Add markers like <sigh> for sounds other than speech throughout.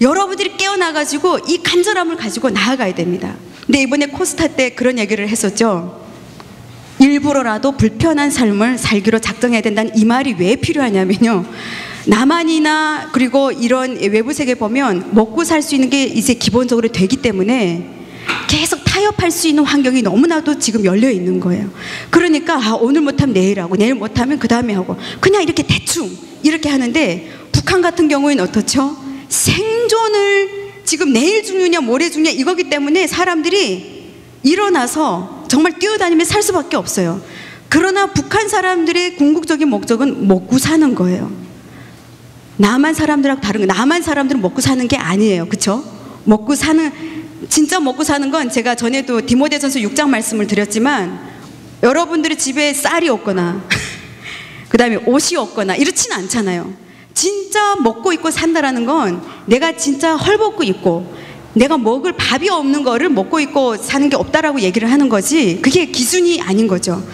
여러분들이 깨어나가지고 이 간절함을 가지고 나아가야 됩니다. 근데 이번에 코스타 때 그런 얘기를 했었죠. 일부러라도 불편한 삶을 살기로 작정해야 된다는 이 말이 왜 필요하냐면요. 남한이나 그리고 이런 외부 세계 보면 먹고 살 수 있는 게 이제 기본적으로 되기 때문에 계속 타협할 수 있는 환경이 너무나도 지금 열려 있는 거예요. 그러니까 아, 오늘 못하면 내일 하고 내일 못하면 그 다음에 하고 그냥 이렇게 대충 이렇게 하는데 북한 같은 경우에는 어떻죠? 생존을 지금 내일 죽느냐 모레 죽느냐 이거기 때문에 사람들이 일어나서 정말 뛰어다니며 살 수밖에 없어요. 그러나 북한 사람들의 궁극적인 목적은 먹고 사는 거예요. 남한 사람들하고 다른 거. 남한 사람들은 먹고 사는 게 아니에요. 그쵸? 먹고 사는, 진짜 먹고 사는 건 제가 전에도 디모데전서 6장 말씀을 드렸지만 여러분들의 집에 쌀이 없거나 <laughs> 그 다음에 옷이 없거나 이렇지는 않잖아요. 진짜 먹고 있고 산다라는 건 내가 진짜 헐벗고 있고 내가 먹을 밥이 없는 거를 먹고 있고 사는 게 없다라고 얘기를 하는 거지 그게 기준이 아닌 거죠.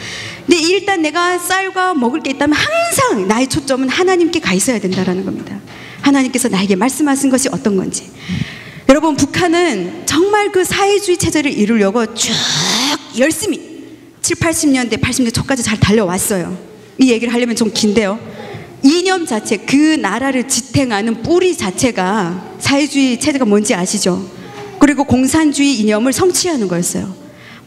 근데 일단 내가 쌀과 먹을 게 있다면 항상 나의 초점은 하나님께 가 있어야 된다라는 겁니다. 하나님께서 나에게 말씀하신 것이 어떤 건지. 여러분 북한은 정말 그 사회주의 체제를 이루려고 쭉 열심히 7, 80년대, 80년대 초까지 잘 달려왔어요. 이 얘기를 하려면 좀 긴데요. 이념 자체, 그 나라를 지탱하는 뿌리 자체가 사회주의 체제가 뭔지 아시죠? 그리고 공산주의 이념을 성취하는 거였어요.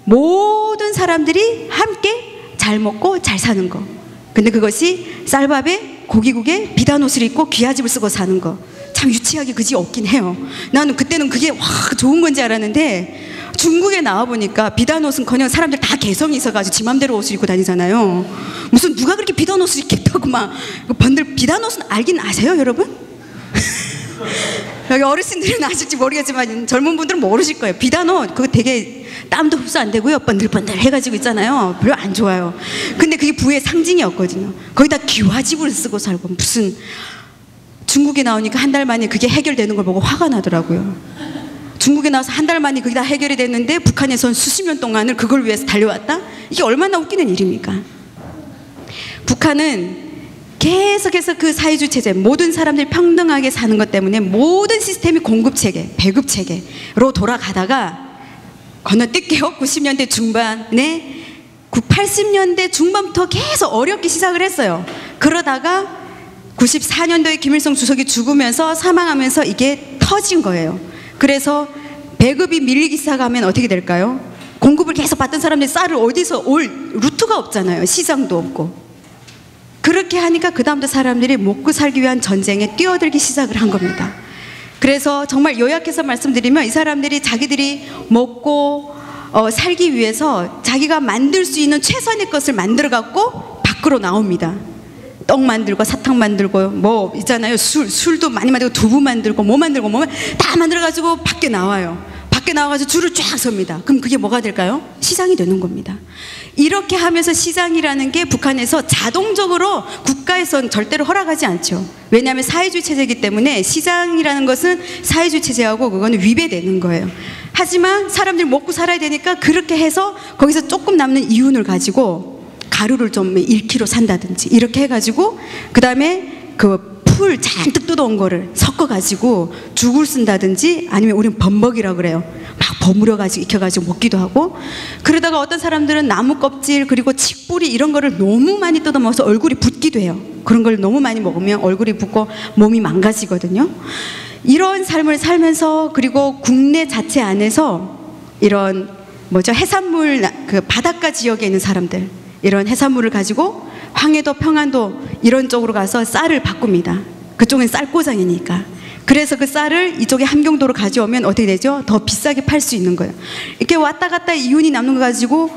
모든 사람들이 함께 잘 먹고 잘 사는 거. 근데 그것이 쌀밥에 고기국에 비단 옷을 입고 귀하집을 쓰고 사는 거. 참 유치하게 그지 없긴 해요. 나는 그때는 그게 와 좋은 건지 알았는데 중국에 나와 보니까 비단 옷은커녕 사람들 다 개성이 있어가지고 지 맘대로 옷을 입고 다니잖아요. 무슨 누가 그렇게 비단 옷을 입겠다고 막 번들 비단 옷은 알긴 아세요, 여러분? <laughs> 여기 어르신들은 아실지 모르겠지만 젊은 분들은 모르실 거예요. 비단 옷 그거 되게 땀도 흡수 안 되고요. 번들번들 해가지고 있잖아요. 별로 안 좋아요. 근데 그게 부의 상징이었거든요. 거기다 기와집을 쓰고 살고 무슨 중국에 나오니까 한 달 만에 그게 해결되는 걸 보고 화가 나더라고요. 중국에 나와서 한 달 만에 그게 다 해결이 됐는데 북한에선 수십 년 동안을 그걸 위해서 달려왔다? 이게 얼마나 웃기는 일입니까? 북한은 계속해서 그 사회주의 체제, 모든 사람들이 평등하게 사는 것 때문에 모든 시스템이 공급 체계, 배급 체계로 돌아가다가 건너뛸게요. <laughs> 90년대 중반에 80년대 중반부터 계속 어렵게 시작을 했어요. 그러다가 94년도에 김일성 주석이 죽으면서 사망하면서 이게 터진 거예요. 그래서 배급이 밀리기 시작하면 어떻게 될까요? 공급을 계속 받던 사람들이 쌀을 어디서 올 루트가 없잖아요. 시장도 없고. 그렇게 하니까 그다음부터 사람들이 먹고 살기 위한 전쟁에 뛰어들기 시작을 한 겁니다. 그래서 정말 요약해서 말씀드리면 이 사람들이 자기들이 먹고 어, 살기 위해서 자기가 만들 수 있는 최선의 것을 만들어 갖고 밖으로 나옵니다. 떡 만들고 사탕 만들고 뭐 있잖아요. 술 술도 많이 만들고 두부 만들고 뭐 만들고 뭐 다 만들어 가지고 밖에 나와요. 밖에 나와가지고 줄을 쫙 섭니다. 그럼 그게 뭐가 될까요? 시장이 되는 겁니다. 이렇게 하면서 시장이라는 게 북한에서 자동적으로 국가에선 절대로 허락하지 않죠. 왜냐하면 사회주의 체제이기 때문에 시장이라는 것은 사회주의 체제하고 그거는 위배되는 거예요. 하지만 사람들이 먹고 살아야 되니까 그렇게 해서 거기서 조금 남는 이윤을 가지고 가루를 좀 1kg 산다든지 이렇게 해가지고 그 다음에 그 풀 잔뜩 뜯어온 거를 섞어가지고 죽을 쓴다든지 아니면 우리는 범벅이라고 그래요. 막 버무려가지고 익혀가지고 먹기도 하고 그러다가 어떤 사람들은 나무 껍질 그리고 칡뿌리 이런 거를 너무 많이 뜯어 먹어서 얼굴이 붓기도 해요. 그런 걸 너무 많이 먹으면 얼굴이 붓고 몸이 망가지거든요. 이런 삶을 살면서 그리고 국내 자체 안에서 이런 뭐죠 해산물 그 바닷가 지역에 있는 사람들 이런 해산물을 가지고 황해도 평안도 이런 쪽으로 가서 쌀을 바꿉니다. 그쪽은 쌀고장이니까. 그래서 그 쌀을 이쪽에 함경도로 가져오면 어떻게 되죠? 더 비싸게 팔 수 있는 거예요. 이렇게 왔다 갔다 이윤이 남는 거 가지고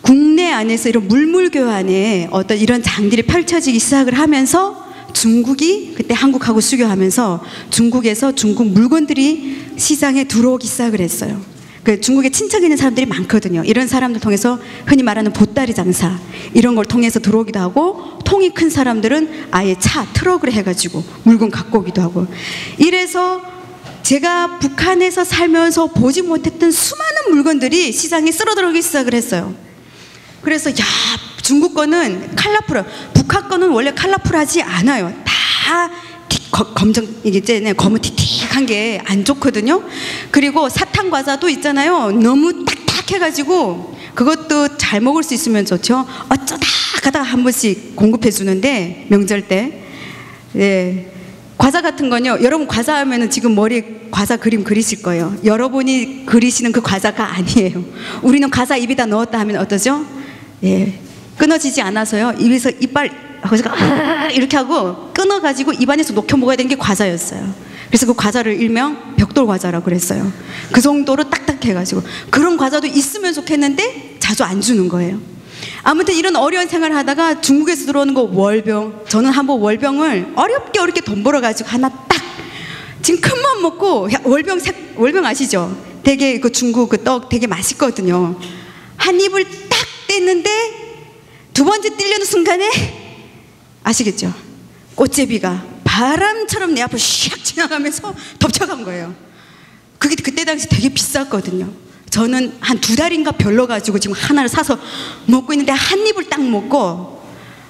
국내 안에서 이런 물물 교환에 어떤 이런 장들이 펼쳐지기 시작을 하면서 중국이 그때 한국하고 수교하면서 중국에서 중국 물건들이 시장에 들어오기 시작을 했어요. 그 중국에 친척 있는 사람들이 많거든요. 이런 사람들 통해서 흔히 말하는 보따리 장사 이런 걸 통해서 들어오기도 하고 통이 큰 사람들은 아예 차 트럭을 해가지고 물건 갖고 오기도 하고 이래서 제가 북한에서 살면서 보지 못했던 수많은 물건들이 시장에 쓸어 들어오기 시작을 했어요. 그래서 야 중국 거는 칼라풀, 북한 거는 원래 칼라풀하지 않아요. 다 거- 검정 이게 이제 거무튀튀한 게 안 좋거든요. 그리고 사탕 과자도 있잖아요. 너무 딱딱해가지고 그것도 잘 먹을 수 있으면 좋죠. 어쩌다 가다가 한 번씩 공급해 주는데 명절 때. 예. 과자 같은 건요. 여러분 과자 하면은 지금 머리에 과자 그림 그리실 거예요. 여러분이 그리시는 그 과자가 아니에요. 우리는 과자 입에다 넣었다 하면 어떠죠? 예. 끊어지지 않아서요. 입에서 이빨 거기서 아, 이렇게 하고 끊어가지고 입안에서 녹여 먹어야 되는 게 과자였어요. 그래서 그 과자를 일명 벽돌 과자라고 그랬어요. 그 정도로 딱딱해가지고 그런 과자도 있으면 좋겠는데 자주 안 주는 거예요. 아무튼 이런 어려운 생활을 하다가 중국에서 들어오는 거 월병 저는 한번 월병을 어렵게 어렵게 돈 벌어가지고 하나 딱 지금 큰 맘 먹고 야, 월병 색 월병 아시죠? 되게 그 중국 그 떡 되게 맛있거든요. 한 입을 딱 뗐는데 두 번째 뜰려는 순간에 아시겠죠? 꽃제비가 바람처럼 내 앞을 샥 지나가면서 덮쳐간 거예요. 그게 그때 당시 되게 비쌌거든요. 저는 한 두 달인가 별로 가지고 지금 하나를 사서 먹고 있는데 한 입을 딱 먹고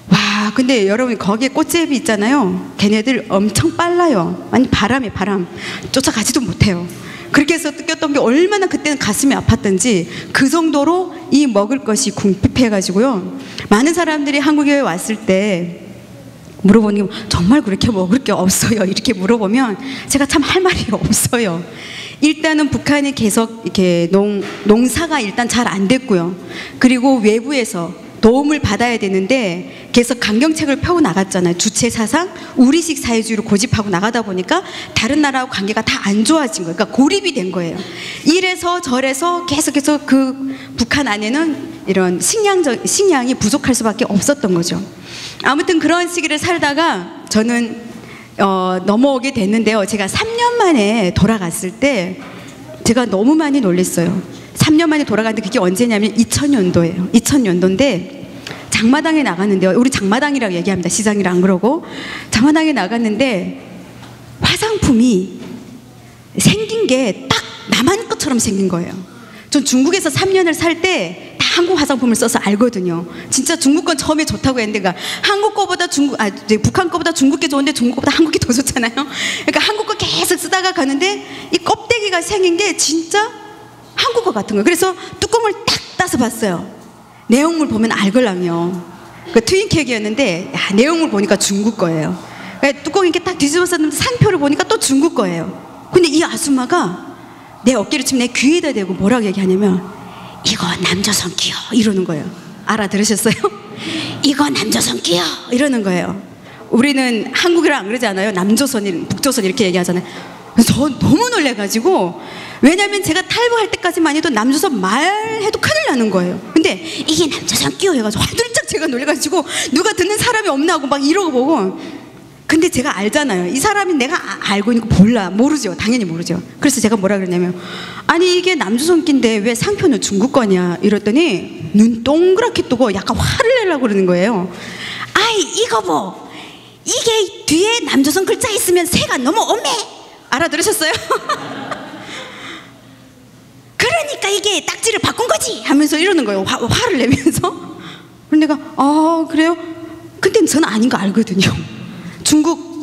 와 근데 여러분 거기에 꽃제비 있잖아요. 걔네들 엄청 빨라요. 아니 바람이 바람 쫓아가지도 못해요. 그렇게 해서 뜯겼던 게 얼마나 그때는 가슴이 아팠던지 그 정도로 이 먹을 것이 궁핍해가지고요. 많은 사람들이 한국에 왔을 때 물어보니 정말 그렇게 먹을 게 없어요. 이렇게 물어보면 제가 참 할 말이 없어요. 일단은 북한이 계속 이렇게 농, 농사가 일단 잘 안 됐고요. 그리고 외부에서 도움을 받아야 되는데 계속 강경책을 펴고 나갔잖아요. 주체 사상, 우리식 사회주의를 고집하고 나가다 보니까 다른 나라하고 관계가 다 안 좋아진 거예요. 그러니까 고립이 된 거예요. 이래서 저래서 계속해서 그 북한 안에는 이런 식량적 식량이 부족할 수밖에 없었던 거죠. 아무튼 그런 시기를 살다가 저는 어, 넘어오게 됐는데요. 제가 3년 만에 돌아갔을 때 제가 너무 많이 놀랐어요. 3년 만에 돌아갔는데 그게 언제냐면 2000년도예요. 2000년도인데 장마당에 나갔는데요. 우리 장마당이라고 얘기합니다. 시장이라 안 그러고 장마당에 나갔는데 화장품이 생긴 게딱 남한 것처럼 생긴 거예요. 전 중국에서 3년을 살때다 한국 화장품을 써서 알거든요. 진짜 중국 건 처음에 좋다고 했는데 그러니까 한국 거보다 중국 아 북한 거보다 중국 게 좋은데 중국 거보다 한국이 더 좋잖아요. 그러니까 한국 거 계속 쓰다가 가는데 이 껍데기가 생긴 게 진짜 한국어 같은 거예요. 그래서 뚜껑을 딱 따서 봤어요. 내용물 보면 알걸랑요. 그 트윈 케이크였는데 야, 내용물 보니까 중국 거예요. 그러니까 뚜껑 이렇게 딱 뒤집어봤는데 상표를 보니까 또 중국 거예요. 근데 이 아줌마가 내 어깨를 치면 내 귀에다 대고 뭐라고 얘기하냐면 이거 남조선 끼요 이러는 거예요. 알아들으셨어요? <laughs> 이거 남조선 끼요 이러는 거예요. 우리는 한국이랑 안 그러지 않아요? 남조선, 북조선 이렇게 얘기하잖아요. 저 너무 놀래가지고 왜냐면 제가 탈북할 때까지만 해도 남조선 말해도 큰일 나는 거예요. 근데 이게 남조선 끼요 해가지고 화들짝 제가 놀래가지고 누가 듣는 사람이 없나 하고 막 이러고 보고 근데 제가 알잖아요. 이 사람이 내가 아- 알고 있는 거 몰라. 모르죠. 당연히 모르죠. 그래서 제가 뭐라 그랬냐면, 아니, 이게 남조선끼인데 왜 상표는 중국 거냐? 이랬더니, 눈 동그랗게 뜨고 약간 화를 내려고 그러는 거예요. 아이, 이거 뭐. 이게 뒤에 남조선 글자 있으면 새가 너무 엄해. 알아들으셨어요? <laughs> 그러니까 이게 딱지를 바꾼 거지 하면서 이러는 거예요. 화, 화를 내면서. 그런데 내가 아 그래요? 근데 저는 아닌 거 알거든요. 중국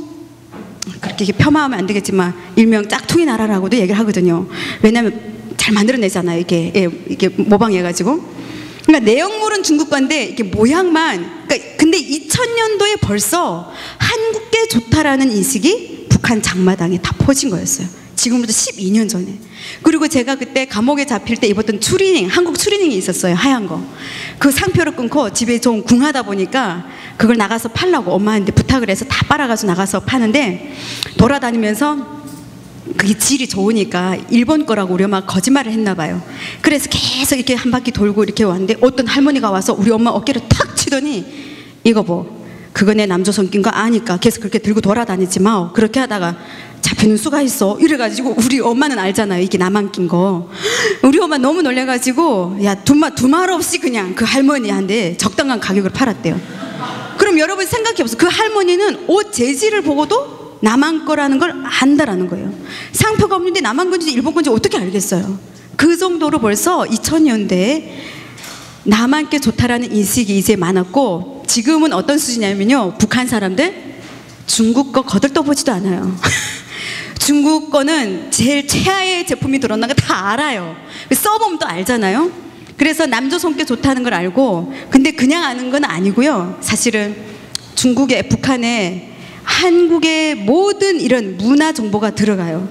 그렇게 폄하하면 안 되겠지만 일명 짝퉁이 나라라고도 얘기를 하거든요. 왜냐하면 잘 만들어내잖아요. 이게 예, 이게 모방해가지고. 그러니까 내용물은 중국 건데 이게 모양만. 그러니까 근데 2000년도에 벌써 한국계 좋다라는 인식이 북한 장마당에 다 퍼진 거였어요. 지금부터 12년 전에. 그리고 제가 그때 감옥에 잡힐 때 입었던 추리닝, 한국 추리닝이 있었어요. 하얀 거. 그 상표를 끊고 집에 좀 궁하다 보니까 그걸 나가서 팔라고 엄마한테 부탁을 해서 다 빨아가지고 나가서 파는데 돌아다니면서 그게 질이 좋으니까 일본 거라고 우리 엄마가 거짓말을 했나 봐요. 그래서 계속 이렇게 한 바퀴 돌고 이렇게 왔는데 어떤 할머니가 와서 우리 엄마 어깨를 탁 치더니 이거 뭐 그거 내 남조선 낀 거 아니까 계속 그렇게 들고 돌아다니지 마. 그렇게 하다가 잡히는 수가 있어. 이래가지고 우리 엄마는 알잖아요. 이게 나만 낀 거. 우리 엄마 너무 놀래가지고 야 두말 두말 없이 그냥 그 할머니한테 적당한 가격을 팔았대요. 그럼 여러분 생각해 보세요. 그 할머니는 옷 재질을 보고도 남한 거라는 걸 안다라는 거예요. 상표가 없는데 남한 건지 일본 건지 어떻게 알겠어요? 그 정도로 벌써 2000년대에 남한 게 좋다라는 인식이 이제 많았고 지금은 어떤 수준이냐면요. 북한 사람들 중국 거 거들떠보지도 않아요. <laughs> 중국 거는 제일 최하의 제품이 들었나 다 알아요. 써보면 또 알잖아요. 그래서 남조 성격 좋다는 걸 알고 근데 그냥 아는 건 아니고요. 사실은 중국에 북한에 한국의 모든 이런 문화 정보가 들어가요.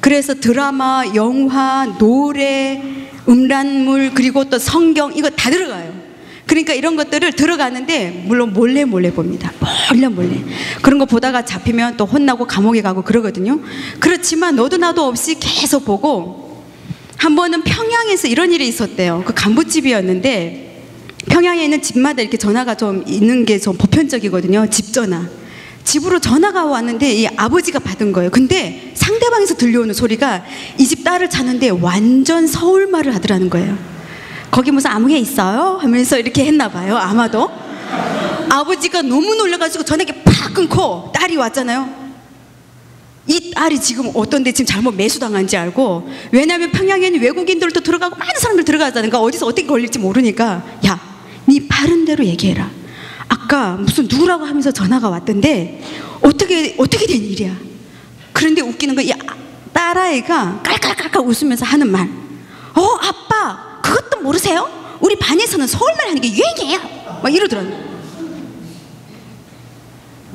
그래서 드라마, 영화, 노래, 음란물 그리고 또 성경 이거 다 들어가요. 그러니까 이런 것들을 들어가는데 물론 몰래 몰래 봅니다. 몰래 몰래. 그런 거 보다가 잡히면 또 혼나고 감옥에 가고 그러거든요. 그렇지만 너도 나도 없이 계속 보고 한 번은 평양에서 이런 일이 있었대요. 그 간부집이었는데 평양에 있는 집마다 이렇게 전화가 좀 있는 게 좀 보편적이거든요. 집 전화. 집으로 전화가 왔는데 이 아버지가 받은 거예요. 근데 상대방에서 들려오는 소리가 이 집 딸을 찾는데 완전 서울말을 하더라는 거예요. 거기 무슨 아무개 있어요? 하면서 이렇게 했나 봐요. 아마도. 아버지가 너무 놀라가지고 전화기 팍 끊고 딸이 왔잖아요. 이 딸이 지금 어떤데 지금 잘못 매수당한지 알고 왜냐하면 평양에는 외국인들도 들어가고 많은 사람들 들어가자니까 어디서 어떻게 걸릴지 모르니까 야, 네 바른 대로 얘기해라. 아까 무슨 누구라고 하면서 전화가 왔던데 어떻게 어떻게 된 일이야? 그런데 웃기는 거 이 딸아이가 깔깔깔깔 웃으면서 하는 말. 어 아빠 그것도 모르세요? 우리 반에서는 서울말 하는 게 유행이에요. 막 이러더라고요.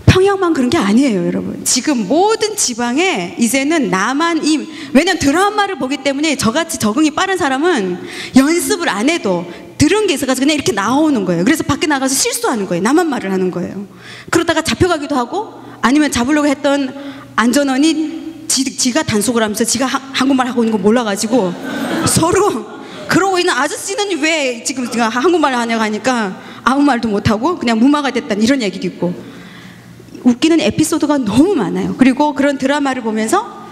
평양만 그런 게 아니에요, 여러분. 지금 모든 지방에 이제는 나만 이 왜냐면 드라마를 보기 때문에 저같이 적응이 빠른 사람은 연습을 안 해도 들은 게 있어가지고 그냥 이렇게 나오는 거예요. 그래서 밖에 나가서 실수하는 거예요. 나만 말을 하는 거예요. 그러다가 잡혀가기도 하고 아니면 잡으려고 했던 안전원이 지, 가 단속을 하면서 지가 하, 한국말 하고 있는 거 몰라가지고 서로 그러고 있는 아저씨는 왜 지금 한국말 하냐고 하니까 아무 말도 못하고 그냥 무마가 됐다는 이런 얘기도 있고 웃기는 에피소드가 너무 많아요. 그리고 그런 드라마를 보면서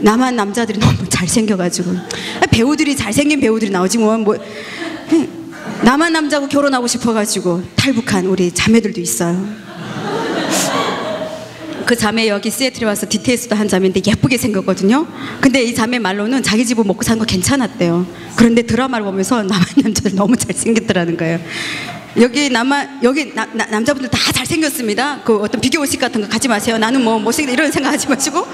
남한 남자들이 너무 <laughs> 잘생겨가지고 배우들이 잘생긴 배우들이 나오지 뭐, 뭐 남한 남자고 결혼하고 싶어가지고 탈북한 우리 자매들도 있어요. 그 자매 여기 시애틀에 와서 디테일스도 한 자매인데 예쁘게 생겼거든요. 근데 이 자매 말로는 자기 집을 먹고 사는 거 괜찮았대요. 그런데 드라마를 보면서 <laughs> 남한 남자들 너무 잘생겼더라는 거예요. 여기 남아 여기 나, 나, 남자분들 다 잘생겼습니다. 그 어떤 비교 의식 같은 거 가지 마세요. 나는 뭐 못생겼다 이런 생각하지 마시고.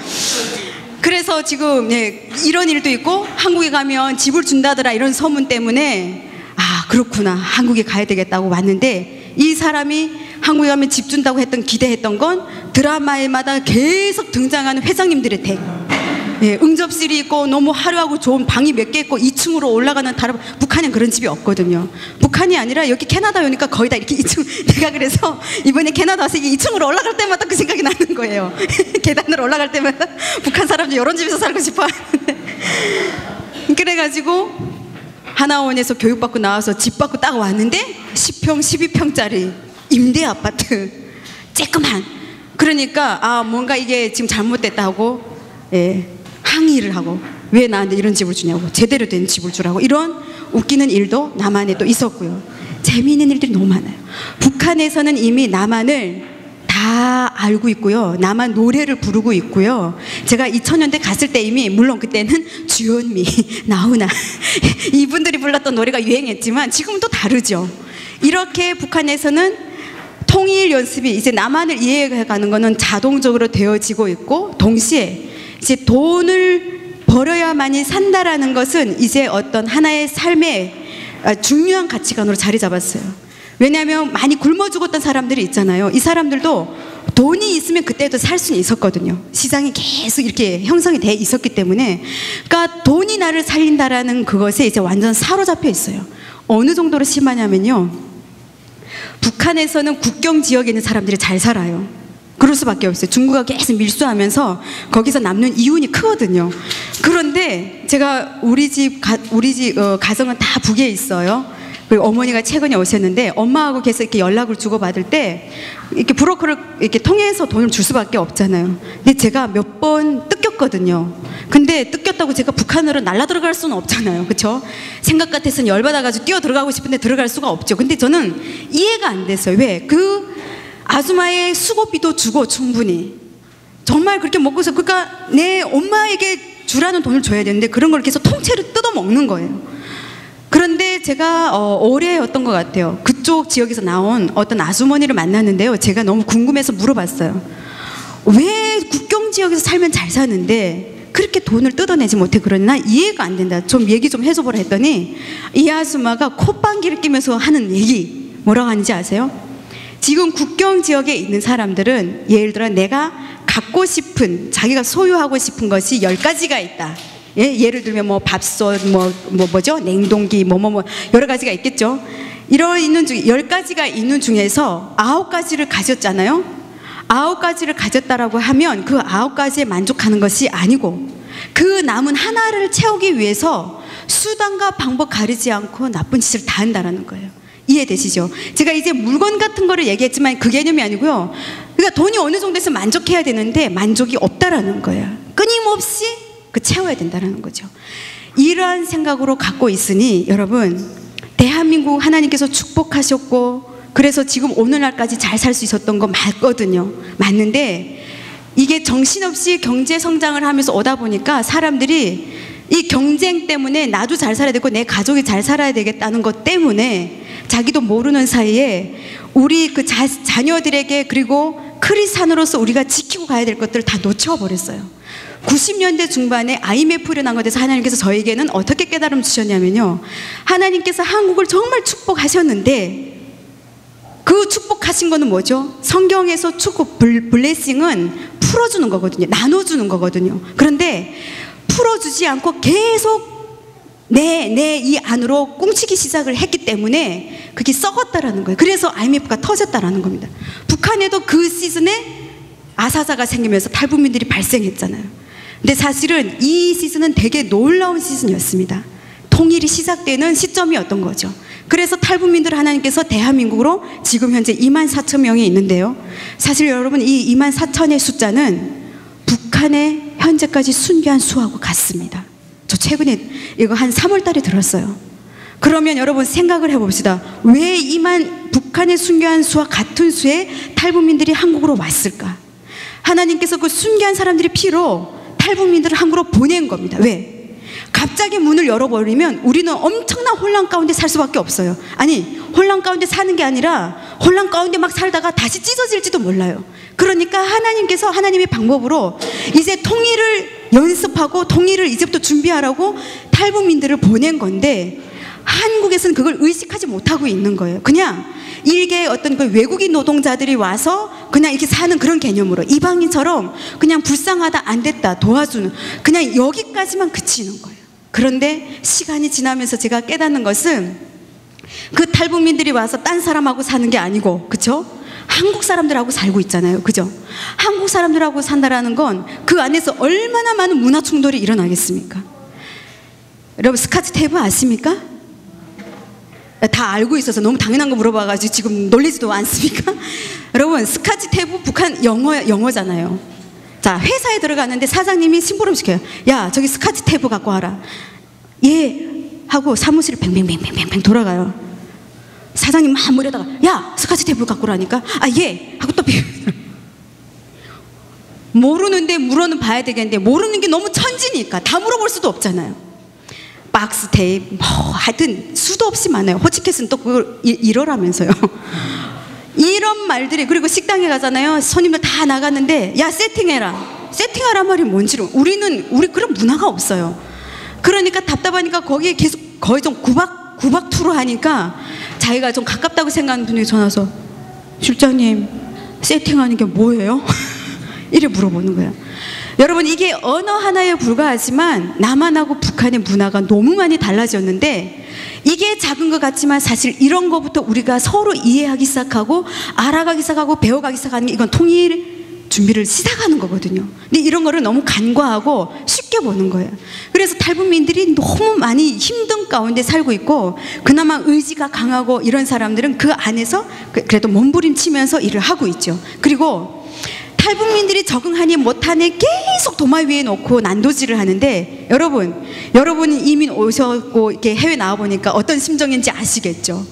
그래서 지금 예, 이런 일도 있고 한국에 가면 집을 준다더라 이런 소문 때문에 아 그렇구나 한국에 가야 되겠다고 왔는데 이 사람이 한국에 가면 집 준다고 했던 기대했던 건 드라마에마다 계속 등장하는 회장님들의 댁 예, 응접실이 있고 너무 화려하고 좋은 방이 몇 개 있고 2층으로 올라가는 다른 북한엔 그런 집이 없거든요. 북한이 아니라 여기 캐나다 오니까 거의 다 이렇게 2층 <laughs> 내가 그래서 이번에 캐나다 와서 2층으로 올라갈 때마다 그 생각이 나는 거예요. <laughs> 계단으로 올라갈 때마다 <laughs> 북한 사람들 이런 집에서 살고 싶어 하는데 그래가지고 하나원에서 교육받고 나와서 집 받고 딱 왔는데 10평 12평짜리 임대 아파트 쬐끄만 그러니까 아 뭔가 이게 지금 잘못됐다고 예, 항의를 하고 왜 나한테 이런 집을 주냐고 제대로 된 집을 주라고 이런 웃기는 일도 남한에 또 있었고요. 재미있는 일들이 너무 많아요. 북한에서는 이미 남한을 다 알고 있고요. 남한 노래를 부르고 있고요. 제가 2000년대 갔을 때 이미 물론 그때는 주현미, <laughs> 나훈아 <laughs> 이분들이 불렀던 노래가 유행했지만 지금은 또 다르죠. 이렇게 북한에서는 통일 연습이 이제 남한을 이해해 가는 거는 자동적으로 되어지고 있고 동시에 이제 돈을 벌어야만이 산다라는 것은 이제 어떤 하나의 삶의 아, 중요한 가치관으로 자리 잡았어요. 왜냐하면 많이 굶어 죽었던 사람들이 있잖아요. 이 사람들도 돈이 있으면 그때도 살 수는 있었거든요. 시장이 계속 이렇게 형성이 돼 있었기 때문에, 그러니까 돈이 나를 살린다라는 그것에 이제 완전 사로잡혀 있어요. 어느 정도로 심하냐면요. 북한에서는 국경 지역에 있는 사람들이 잘 살아요. 그럴 수밖에 없어요. 중국과 계속 밀수하면서 거기서 남는 이윤이 크거든요. 그런데 제가 우리 집 가, 우리 집 어, 가정은 다 북에 있어요. 그리고 어머니가 최근에 오셨는데 엄마하고 계속 이렇게 연락을 주고 받을 때 이렇게 브로커를 이렇게 통해서 돈을 줄 수밖에 없잖아요. 근데 제가 몇 번 뜯겼거든요. 근데 뜯겼다고 제가 북한으로 날라 들어갈 수는 없잖아요. 그렇죠? 생각 같아서는 열받아가지고 뛰어 들어가고 싶은데 들어갈 수가 없죠. 근데 저는 이해가 안 됐어요. 왜? 그 아줌마의 수고비도 주고 충분히 정말 그렇게 먹고서 그러니까 내 엄마에게 주라는 돈을 줘야 되는데 그런 걸 계속 통째로 뜯어 먹는 거예요. 그런데 제가 어, 올해였던 것 같아요. 그쪽 지역에서 나온 어떤 아주머니를 만났는데요. 제가 너무 궁금해서 물어봤어요. 왜 국경 지역에서 살면 잘 사는데 그렇게 돈을 뜯어내지 못해 그러나 이해가 안 된다. 좀 얘기 좀 해줘보라 했더니 이 아줌마가 콧방귀를 끼면서 하는 얘기 뭐라고 하는지 아세요? 지금 국경 지역에 있는 사람들은 예를 들어 내가 갖고 싶은 자기가 소유하고 싶은 것이 열 가지가 있다. 예, 예를 들면 뭐 밥솥 뭐, 뭐 뭐죠 냉동기 뭐 뭐 뭐 여러 가지가 있겠죠. 이러 있는 중 열 가지가 있는 중에서 아홉 가지를 가졌잖아요. 아홉 가지를 가졌다라고 하면 그 아홉 가지에 만족하는 것이 아니고 그 남은 하나를 채우기 위해서 수단과 방법 가리지 않고 나쁜 짓을 다 한다라는 거예요. 이해되시죠? 제가 이제 물건 같은 거를 얘기했지만 그 개념이 아니고요. 그러니까 돈이 어느 정도에서 만족해야 되는데 만족이 없다라는 거예요. 끊임없이 그 채워야 된다라는 거죠. 이러한 생각으로 갖고 있으니 여러분 대한민국 하나님께서 축복하셨고 그래서 지금 오늘날까지 잘 살 수 있었던 거 맞거든요. 맞는데 이게 정신없이 경제 성장을 하면서 오다 보니까 사람들이 이 경쟁 때문에 나도 잘 살아야 되고 내 가족이 잘 살아야 되겠다는 것 때문에 자기도 모르는 사이에 우리 그 자, 자녀들에게 그리고 크리스찬으로서 우리가 지키고 가야 될 것들을 다 놓쳐버렸어요. 90년대 중반에 IMF를 난 것에서 하나님께서 저에게는 어떻게 깨달음 주셨냐면요. 하나님께서 한국을 정말 축복하셨는데 그 축복하신 거는 뭐죠? 성경에서 축복 블, 블레싱은 풀어주는 거거든요. 나눠주는 거거든요. 그런데 풀어주지 않고 계속 내, 내 이 안으로 꽁치기 시작을 했기 때문에 그게 썩었다라는 거예요. 그래서 IMF가 터졌다라는 겁니다. 북한에도 그 시즌에 아사자가 생기면서 탈북민들이 발생했잖아요. 근데 사실은 이 시즌은 되게 놀라운 시즌이었습니다. 통일이 시작되는 시점이었던 거죠. 그래서 탈북민들 하나님께서 대한민국으로 지금 현재 2만 4천 명이 있는데요. 사실 여러분 이 2만 4천의 숫자는 북한의 현재까지 순교한 수하고 같습니다. 저 최근에 이거 한 3월 달에 들었어요. 그러면 여러분 생각을 해봅시다. 왜 이만 북한의 순교한 수와 같은 수의 탈북민들이 한국으로 왔을까? 하나님께서 그 순교한 사람들이 피로 탈북민들을 한국으로 보낸 겁니다. 왜? 갑자기 문을 열어버리면 우리는 엄청난 혼란 가운데 살 수밖에 없어요. 아니, 혼란 가운데 사는 게 아니라 혼란 가운데 막 살다가 다시 찢어질지도 몰라요. 그러니까 하나님께서 하나님의 방법으로 이제 통일을 연습하고 통일을 이제부터 준비하라고 탈북민들을 보낸 건데 한국에서는 그걸 의식하지 못하고 있는 거예요. 그냥 일개 어떤 그 외국인 노동자들이 와서 그냥 이렇게 사는 그런 개념으로 이방인처럼 그냥 불쌍하다 안 됐다 도와주는 그냥 여기까지만 그치는 거예요. 그런데 시간이 지나면서 제가 깨닫는 것은 그 탈북민들이 와서 딴 사람하고 사는 게 아니고 그쵸? 한국 사람들하고 살고 있잖아요. 그죠? 한국 사람들하고 산다라는 건 그 안에서 얼마나 많은 문화 충돌이 일어나겠습니까? 여러분 스카치 테이프 아십니까? 다 알고 있어서 너무 당연한 거 물어봐가지고 지금 놀리지도 않습니까? <laughs> 여러분 스카치 테이프 북한 영어 영어잖아요. 자 회사에 들어갔는데 사장님이 심부름 시켜요. 야 저기 스카치 테이프 갖고 와라. 예 하고 사무실 뱅뱅뱅뱅뱅 돌아가요. 사장님 막 물에다가 야 스카치 테이프 갖고 오라니까 아예 하고 또 비우. <laughs> 모르는데 물어는 봐야 되겠는데 모르는 게 너무 천지니까 다 물어볼 수도 없잖아요. 박스 테이프 뭐 하여튼 수도 없이 많아요. 호치켓은 또 그걸 이- 이러라면서요. <laughs> 이런 말들이 그리고 식당에 가잖아요. 손님들 다 나갔는데 야 세팅해라. 세팅하란 말이 뭔지를 우리는 우리 그런 문화가 없어요. 그러니까 답답하니까 거기에 계속 거의 좀 구박 구박 투로 하니까 자기가 좀 가깝다고 생각하는 분이 전화 와서 실장님 세팅하는 게 뭐예요? <laughs> 이래 물어보는 거예요. 여러분 이게 언어 하나에 불과하지만 남한하고 북한의 문화가 너무 많이 달라졌는데 이게 작은 것 같지만 사실 이런 거부터 우리가 서로 이해하기 시작하고 알아가기 시작하고 배워가기 시작하는 게 이건 통일 준비를 시작하는 거거든요. 근데 이런 거를 너무 간과하고 쉽게 보는 거예요. 그래서 탈북민들이 너무 많이 힘든 가운데 살고 있고 그나마 의지가 강하고 이런 사람들은 그 안에서 그- 그래도 몸부림치면서 일을 하고 있죠. 그리고 탈북민들이 적응하니 못하네 계속 도마 위에 놓고 난도질을 하는데 여러분 여러분이 이민 오셨고 이렇게 해외 나와 보니까 어떤 심정인지 아시겠죠?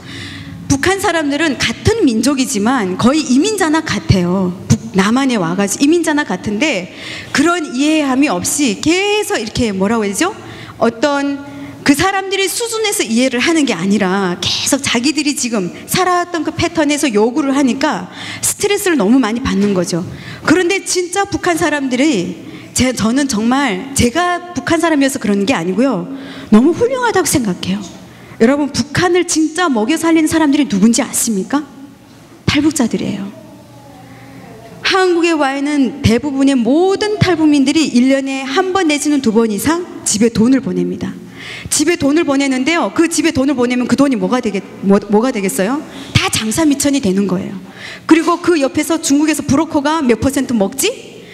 북한 사람들은 같은 민족이지만 거의 이민자나 같아요. 북- 남한에 와가지고 이민자나 같은데 그런 이해함이 없이 계속 이렇게 뭐라고 해야 되죠? 어떤 그 사람들이 수준에서 이해를 하는 게 아니라 계속 자기들이 지금 살아왔던 그 패턴에서 요구를 하니까 스트레스를 너무 많이 받는 거죠. 그런데 진짜 북한 사람들이 제, 저는 정말 제가 북한 사람이어서 그런 게 아니고요. 너무 훌륭하다고 생각해요. 여러분, 북한을 진짜 먹여 살리는 사람들이 누군지 아십니까? 탈북자들이에요. 한국에 와 있는 대부분의 모든 탈북민들이 1년에 한 번 내지는 두 번 이상 집에 돈을 보냅니다. 집에 돈을 보내는데요. 그 집에 돈을 보내면 그 돈이 뭐가 되겠, 뭐, 뭐가 되겠어요? 다 장사 미천이 되는 거예요. 그리고 그 옆에서 중국에서 브로커가 몇 퍼센트 먹지?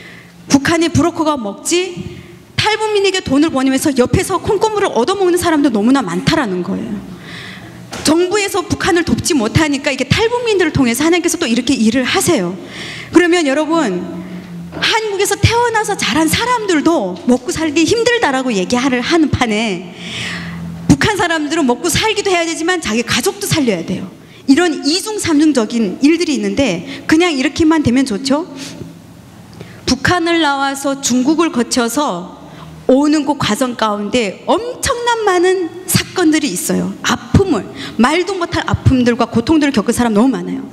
북한의 브로커가 먹지? 탈북민에게 돈을 보내면서 옆에서 콩고물을 얻어먹는 사람도 너무나 많다라는 거예요. 정부에서 북한을 돕지 못하니까 이게 탈북민들을 통해서 하나님께서 또 이렇게 일을 하세요. 그러면 여러분 한국에서 태어나서 자란 사람들도 먹고 살기 힘들다라고 얘기를 하는 판에 북한 사람들은 먹고 살기도 해야 되지만 자기 가족도 살려야 돼요. 이런 이중 삼중적인 일들이 있는데 그냥 이렇게만 되면 좋죠. 북한을 나와서 중국을 거쳐서 오는 그 과정 가운데 엄청난 많은 사건들이 있어요. 아픔을 말도 못할 아픔들과 고통들을 겪은 사람 너무 많아요.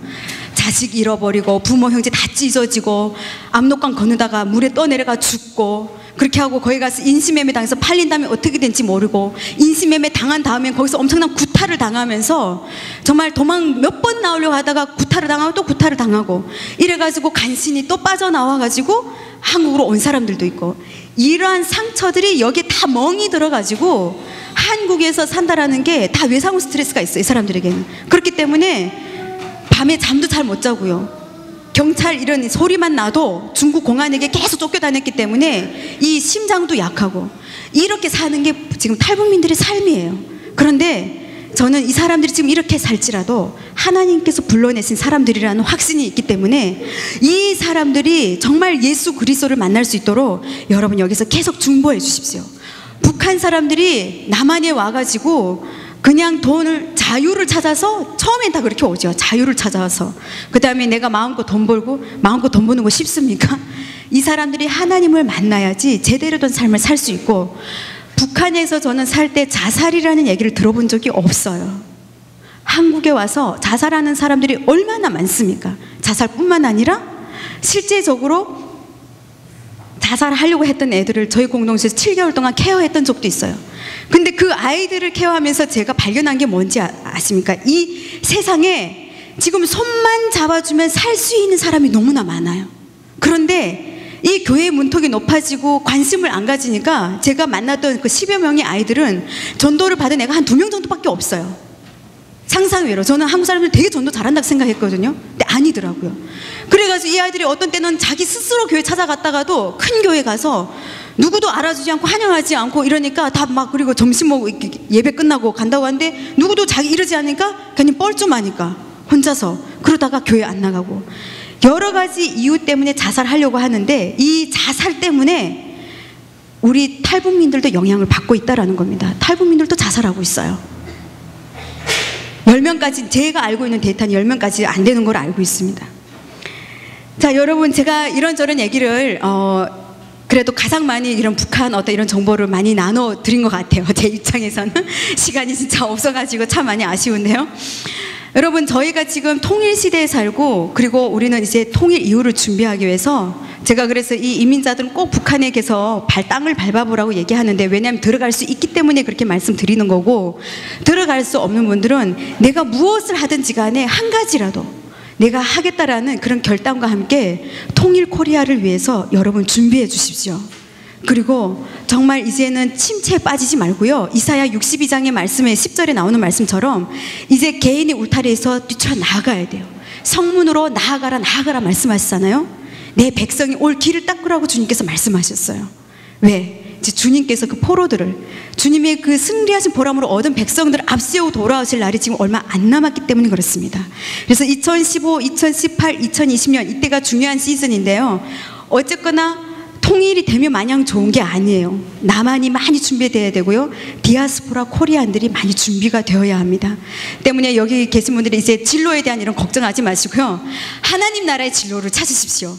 자식 잃어버리고 부모 형제 다 찢어지고 압록강 건너다가 물에 떠내려가 죽고 그렇게 하고 거기 가서 인신매매 당해서 팔린 다음에 어떻게 된지 모르고 인신매매 당한 다음에 거기서 엄청난 구타를 당하면서 정말 도망 몇 번 나오려고 하다가 구타를 당하고 또 구타를 당하고 이래가지고 간신히 또 빠져나와가지고 한국으로 온 사람들도 있고 이러한 상처들이 여기에 다 멍이 들어가지고 한국에서 산다라는 게 다 외상후 스트레스가 있어요 이 사람들에게는. 그렇기 때문에 밤에 잠도 잘 못 자고요 경찰 이런 소리만 나도 중국 공안에게 계속 쫓겨다녔기 때문에 이 심장도 약하고 이렇게 사는 게 지금 탈북민들의 삶이에요. 그런데 저는 이 사람들이 지금 이렇게 살지라도 하나님께서 불러내신 사람들이라는 확신이 있기 때문에 이 사람들이 정말 예수 그리스도를 만날 수 있도록 여러분 여기서 계속 중보해 주십시오. 북한 사람들이 남한에 와가지고 그냥 돈을 자유를 찾아서 처음엔 다 그렇게 오죠. 자유를 찾아서 그 다음에 내가 마음껏 돈 벌고 마음껏 돈 버는 거 쉽습니까? 이 사람들이 하나님을 만나야지 제대로 된 삶을 살 수 있고 북한에서 저는 살 때 자살이라는 얘기를 들어본 적이 없어요. 한국에 와서 자살하는 사람들이 얼마나 많습니까? 자살뿐만 아니라 실제적으로 자살하려고 했던 애들을 저희 공동체에서 7개월 동안 케어했던 적도 있어요. 근데 그 아이들을 케어하면서 제가 발견한 게 뭔지 아, 아십니까? 이 세상에 지금 손만 잡아주면 살 수 있는 사람이 너무나 많아요. 그런데 이 교회 문턱이 높아지고 관심을 안 가지니까 제가 만났던 그 10여 명의 아이들은 전도를 받은 애가 한 두 명 정도밖에 없어요. 상상외로. 저는 한국 사람들 되게 전도 잘한다고 생각했거든요. 근데 아니더라고요. 그래가지고 이 아이들이 어떤 때는 자기 스스로 교회 찾아갔다가도 큰 교회 가서 누구도 알아주지 않고 환영하지 않고 이러니까 다 막 그리고 점심 먹고 예배 끝나고 간다고 하는데 누구도 자기 이러지 않으니까 괜히 뻘쭘하니까 혼자서 그러다가 교회 안 나가고 여러 가지 이유 때문에 자살하려고 하는데 이 자살 때문에 우리 탈북민들도 영향을 받고 있다라는 겁니다. 탈북민들도 자살하고 있어요. 10명까지 제가 알고 있는 데이터는 10명까지 안 되는 걸 알고 있습니다. 자, 여러분 제가 이런저런 얘기를 어, 그래도 가장 많이 이런 북한 어떤 이런 정보를 많이 나눠 드린 것 같아요. <laughs> 제 입장에서는 <laughs> 시간이 진짜 없어가지고 참 많이 아쉬운데요. 여러분 저희가 지금 통일 시대에 살고 그리고 우리는 이제 통일 이후를 준비하기 위해서 제가 그래서 이 이민자들은 꼭 북한에 계서 발 땅을 밟아보라고 얘기하는데 왜냐하면 들어갈 수 있기 때문에 그렇게 말씀드리는 거고 들어갈 수 없는 분들은 내가 무엇을 하든지 간에 한 가지라도 내가 하겠다라는 그런 결단과 함께 통일 코리아를 위해서 여러분 준비해 주십시오. 그리고 정말 이제는 침체에 빠지지 말고요. 이사야 62장의 말씀에 10절에 나오는 말씀처럼 이제 개인이 울타리에서 뛰쳐 나아가야 돼요. 성문으로 나아가라 나아가라 말씀하시잖아요. 내 백성이 올 길을 닦으라고 주님께서 말씀하셨어요. 왜? 이제 주님께서 그 포로들을 주님의 그 승리하신 보람으로 얻은 백성들을 앞세우고 돌아오실 날이 지금 얼마 안 남았기 때문에 그렇습니다. 그래서 2015, 2018, 2020년 이때가 중요한 시즌인데요. 어쨌거나 통일이 되면 마냥 좋은 게 아니에요. 남한이 많이 준비돼야 되고요. 디아스포라 코리안들이 많이 준비가 되어야 합니다. 때문에 여기 계신 분들이 이제 진로에 대한 이런 걱정하지 마시고요. 하나님 나라의 진로를 찾으십시오.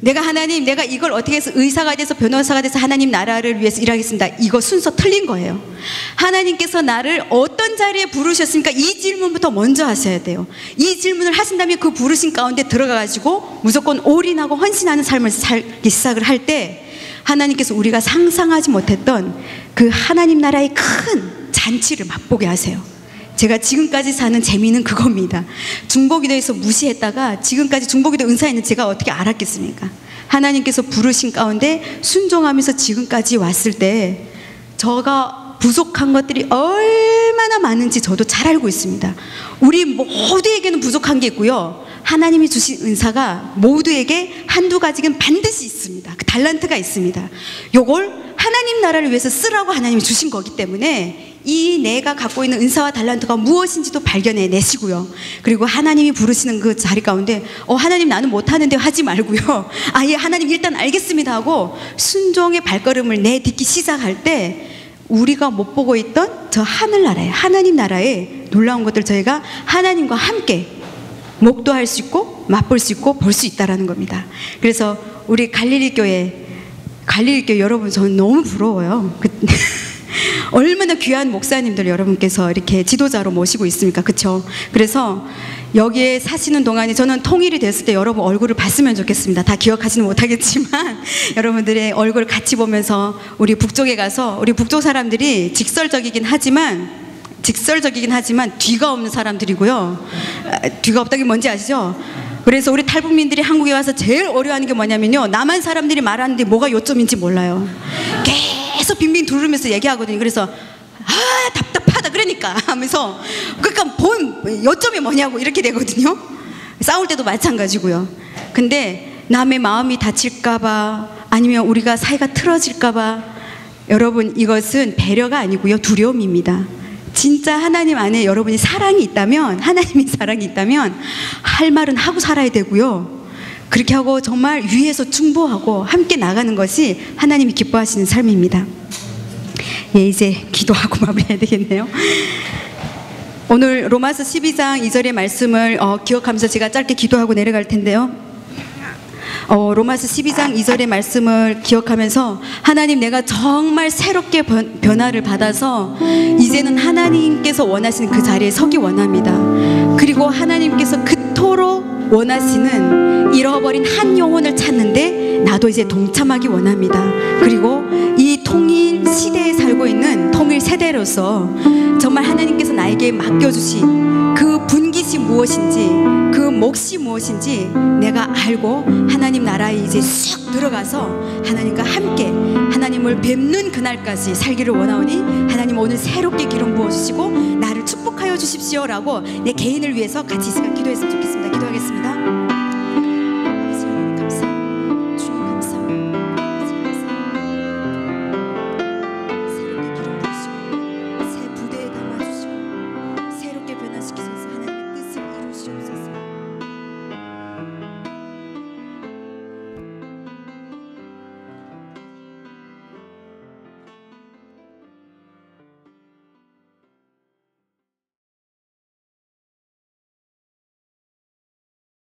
내가 하나님, 내가 이걸 어떻게 해서 의사가 돼서 변호사가 돼서 하나님 나라를 위해서 일하겠습니다. 이거 순서 틀린 거예요. 하나님께서 나를 어떤 자리에 부르셨습니까? 이 질문부터 먼저 하셔야 돼요. 이 질문을 하신다면 그 부르신 가운데 들어가가지고 무조건 올인하고 헌신하는 삶을 살기 시작을 할 때 하나님께서 우리가 상상하지 못했던 그 하나님 나라의 큰 잔치를 맛보게 하세요. 제가 지금까지 사는 재미는 그겁니다. 중보기도에서 무시했다가 지금까지 중보기도 은사 있는 제가 어떻게 알았겠습니까? 하나님께서 부르신 가운데 순종하면서 지금까지 왔을 때 저가 부족한 것들이 얼마나 많은지 저도 잘 알고 있습니다. 우리 모두에게는 부족한 게 있고요. 하나님이 주신 은사가 모두에게 한두 가지는 반드시 있습니다. 그 달란트가 있습니다. 요걸 하나님 나라를 위해서 쓰라고 하나님이 주신 거기 때문에 이 내가 갖고 있는 은사와 달란트가 무엇인지도 발견해 내시고요. 그리고 하나님이 부르시는 그 자리 가운데 어 하나님 나는 못 하는데 하지 말고요. <laughs> 아예 하나님 일단 알겠습니다 하고 순종의 발걸음을 내딛기 시작할 때 우리가 못 보고 있던 저 하늘 나라에 하나님 나라에 놀라운 것들 저희가 하나님과 함께 목도할 수 있고 맛볼 수 있고 볼 수 있다라는 겁니다. 그래서 우리 갈릴리 교회 갈릴리 교회 여러분 저는 너무 부러워요. 그, <laughs> 얼마나 귀한 목사님들 여러분께서 이렇게 지도자로 모시고 있습니까? 그렇죠? 그래서 여기에 사시는 동안에 저는 통일이 됐을 때 여러분 얼굴을 봤으면 좋겠습니다. 다 기억하지는 못하겠지만 <laughs> 여러분들의 얼굴 같이 보면서 우리 북쪽에 가서 우리 북쪽 사람들이 직설적이긴 하지만 직설적이긴 하지만 뒤가 없는 사람들이고요. 아, 뒤가 없다는 게 뭔지 아시죠? 그래서 우리 탈북민들이 한국에 와서 제일 어려워하는 게 뭐냐면요. 남한 사람들이 말하는데 뭐가 요점인지 몰라요. 계속 빙빙 두르면서 얘기하거든요. 그래서 아 답답하다 그러니까 하면서 그러니까 본 요점이 뭐냐고 이렇게 되거든요. 싸울 때도 마찬가지고요. 근데 남의 마음이 다칠까봐 아니면 우리가 사이가 틀어질까봐 여러분 이것은 배려가 아니고요 두려움입니다. 진짜 하나님 안에 여러분이 사랑이 있다면 하나님이 사랑이 있다면 할 말은 하고 살아야 되고요. 그렇게 하고 정말 위에서 충보하고 함께 나가는 것이 하나님이 기뻐하시는 삶입니다. 예, 이제 기도하고 <laughs> 마무리해야 되겠네요. 오늘 로마서 12장 2절의 말씀을 어, 기억하면서 제가 짧게 기도하고 내려갈 텐데요. 어, 로마서 12장 2절의 말씀을 기억하면서 하나님 내가 정말 새롭게 변, 변화를 받아서 이제는 하나님께서 원하시는 그 자리에 서기 원합니다. 그리고 하나님께서 그토록 원하시는 잃어버린 한 영혼을 찾는데 나도 이제 동참하기 원합니다. 그리고 이 통일 시대에 살고 있는 통일 세대로서 정말 하나님께서 나에게 맡겨주신 그 분깃이 무엇인지 그 몫이 무엇인지 내가 알고 하나님 나라에 이제 쑥 들어가서 하나님과 함께 하나님을 뵙는 그날까지 살기를 원하오니 하나님 오늘 새롭게 기름 부어주시고 나를 축복하여 주십시오라고 내 개인을 위해서 같이 이 시간 기도했으면 좋겠습니다. 기도하겠습니다.